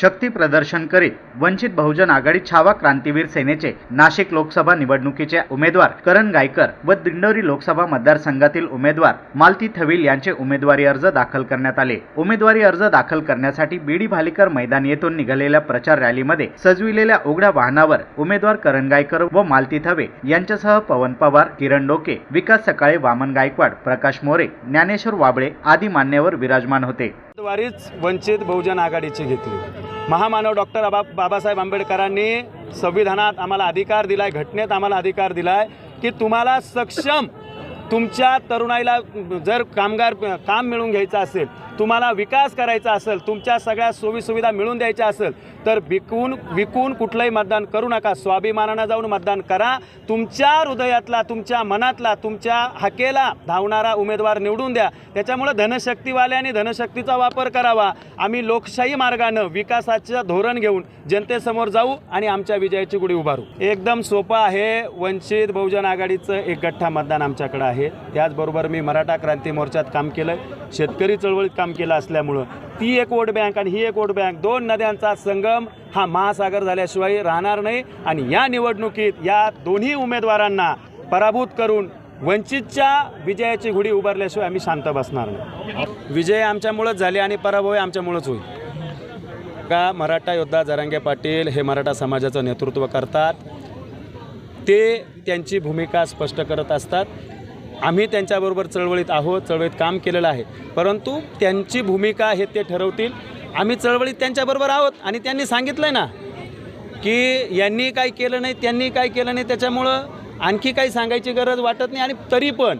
शक्ती प्रदर्शन करीत वंचित बहुजन आघाडी छावा क्रांतीवीर सेनेचे नाशिक लोकसभा निवडणुकीचे उमेदवार करण गायकर व दिंडोरी लोकसभा मतदारसंघातील उमेदवार मालती थविल यांचे उमेदवारी अर्ज दाखल करण्यात आले. उमेदवारी अर्ज दाखल करण्यासाठी बीडी भालेकर मैदान येथून निघालेल्या प्रचार रॅलीमध्ये सजविलेल्या उघड्या वाहनावर उमेदवार करण गायकर व मालती थवे यांच्यासह पवन पवार किरण डोके विकास सकाळे वामन गायकवाड प्रकाश मोरे ज्ञानेश्वर वाबळे आदी मान्यवर विराजमान होते. उमेदवारीच वंचित बहुजन आघाडीची घेतली. महामानव डॉक्टर बाबा बाबासाहेब आंबेडकरांनी संविधानात आम्हाला अधिकार दिलाय घटनेत आम्हाला अधिकार दिलाय की तुम्हाला सक्षम तुमच्या तरुणाईला जर कामगार काम मिळवून घ्यायचं असेल तुम्हाला विकास करायचा असेल तुमच्या सगळ्या सोयीसुविधा मिळून द्यायच्या असेल तर विकून विकून कुठलंही मतदान करू नका. स्वाभिमानानं जाऊन मतदान करा. तुमच्या हृदयातला तुमच्या मनातला तुमच्या हाकेला धावणारा उमेदवार निवडून द्या. त्याच्यामुळं धनशक्तीवाले आणि धनशक्तीचा वापर करावा. आम्ही लोकशाही मार्गानं विकासाचं धोरण घेऊन जनतेसमोर जाऊ आणि आमच्या विजयाची गुढी उभारू. एकदम सोपं आहे. वंचित बहुजन आघाडीचं एक गठ्ठा मतदान आमच्याकडं आहे. त्याचबरोबर मी मराठा क्रांती मोर्चात काम केलं शेतकरी चळवळीत काम काम केलं असल्यामुळं. ती एक वोट बँक आणि ही एक वोट बँक. दोन नद्यांचा संगम हा महासागर झाल्याशिवाय राहणार नाही. आणि या निवडणुकीत या दोन्ही उमेदवारांना पराभूत करून वंचितच्या विजयाची गुढी उभारल्याशिवाय आम्ही शांत बसणार नाही. विजय आमच्यामुळंच झाले आणि पराभव आमच्यामुळंच होईल. का? मराठा योद्धा जरांगे पाटील हे मराठा समाजाचं नेतृत्व करतात. ते त्यांची भूमिका स्पष्ट करत असतात. आम्ही त्यांच्याबरोबर चळवळीत आहोत चळवळीत काम केलेलं आहे. परंतु त्यांची भूमिका हे ते ठरवतील. आम्ही चळवळीत त्यांच्याबरोबर आहोत आणि त्यांनी सांगितलं ना की यांनी काय केलं नाही त्यांनी काय केलं नाही त्याच्यामुळं आणखी काही सांगायची गरज वाटत नाही आणि तरी पण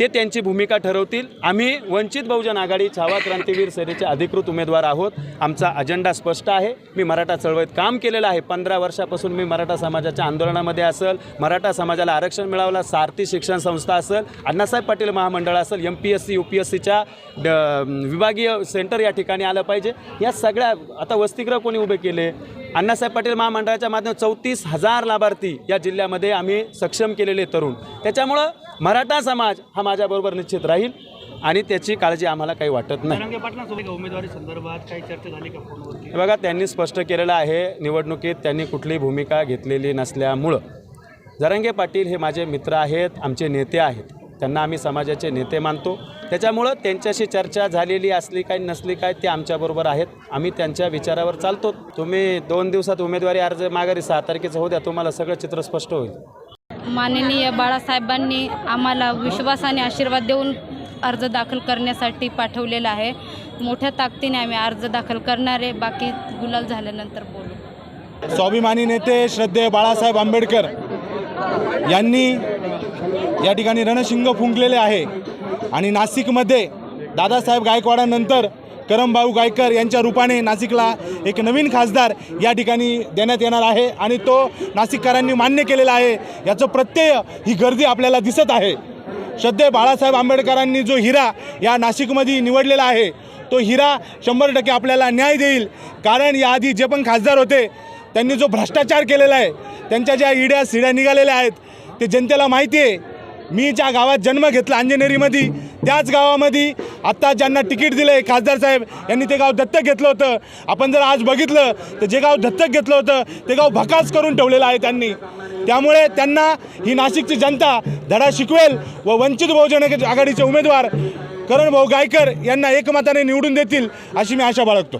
ते त्यांची भूमिका ठरवतील. आम्ही वंचित बहुजन आघाडी छावा क्रांतीवीर सेनेचे अधिकृत उमेदवार आहोत. आमचा अजेंडा स्पष्ट आहे. मी मराठा चळवळीत काम केलेलं आहे. पंधरा वर्षापासून मी मराठा समाजाच्या आंदोलनामध्ये असेल मराठा समाजाला आरक्षण मिळावला सारथी शिक्षण संस्था असेल अण्णासाहेब पाटील महामंडळ असेल M P S C U P S सीच्या विभागीय सेंटर या ठिकाणी आलं पाहिजे. या सगळ्या आता वसतिगृह कोणी उभे केले? अण्णासाहेब पाटील महामंडळाच्या माध्यमातून चौतीस हजार लाभार्थी या जिल्ह्यामध्ये आम्ही सक्षम केलेले तरुण. त्याच्यामुळं मराठा समाज हा माझ्याबरोबर निश्चित राहील आणि त्याची काळजी आम्हाला काही वाटत नाही. उमेदवारी संदर्भात काही चर्चा झाली का फोनवरती? बघा त्यांनी स्पष्ट केलेलं आहे निवडणुकीत त्यांनी कुठलीही भूमिका घेतलेली नसल्यामुळं. जरांगे पाटील हे माझे मित्र आहेत आमचे नेते आहेत. त्यांना आम्ही समाजाचे नेते मानतो. त्याच्यामुळं त्यांच्याशी चर्चा झालेली असली काय नसली काय ते आमच्याबरोबर आहेत. आम्ही त्यांच्या विचारावर चालतो. तुम्ही दोन दिवसात उमेदवारी अर्ज माघारी सहा तारखेचं होऊ द्या तुम्हाला सगळं चित्र स्पष्ट होईल. माननीय बाळासाहेबांनी आम्हाला विश्वासाने आशीर्वाद देऊन अर्ज दाखल करण्यासाठी पाठवलेला आहे. मोठ्या ताकदीने आम्ही अर्ज दाखल करणार आहे. बाकी गुलाल झाल्यानंतर बोलू. स्वाभिमानी नेते श्रद्धेय बाळासाहेब आंबेडकर यांनी या ठिकाणी रणशिंग फुंकलेले आहे. आणि नाशिकमध्ये दादासाहेब गायकवाडानंतर करमभाऊ गायकर यांच्या रूपाने नाशिकला एक नवीन खासदार या ठिकाणी देण्यात येणार आहे. आणि तो नाशिककरांनी मान्य केलेला आहे. याचं प्रत्यय ही गर्दी आपल्याला दिसत आहे. श्रद्धे बाळासाहेब आंबेडकरांनी जो हिरा या नाशिकमध्ये निवडलेला आहे तो हिरा शंभर टक्के आपल्याला न्याय देईल. कारण याआधी जे पण खासदार होते त्यांनी जो भ्रष्टाचार केलेला आहे त्यांच्या ज्या इड्या सिड्या निघालेल्या आहेत ते जनतेला माहिती आहे. मी ज्या गावात जन्म घेतला अंजनेरीमध्ये त्याच गावामध्ये आत्ता ज्यांना तिकीट दिलं आहे खासदार साहेब यांनी ते गाव दत्तक घेतलं होतं. आपण जर आज बघितलं तर जे गाव दत्तक घेतलं होतं ते गाव भकास करून ठेवलेलं आहे त्यांनी. त्यामुळे त्यांना ही नाशिकची जनता धडा शिकवेल व वंचित बहुजन आघाडीचे उमेदवार करण भाऊ गायकर यांना एकमताने निवडून देतील अशी मी आशा बाळगतो.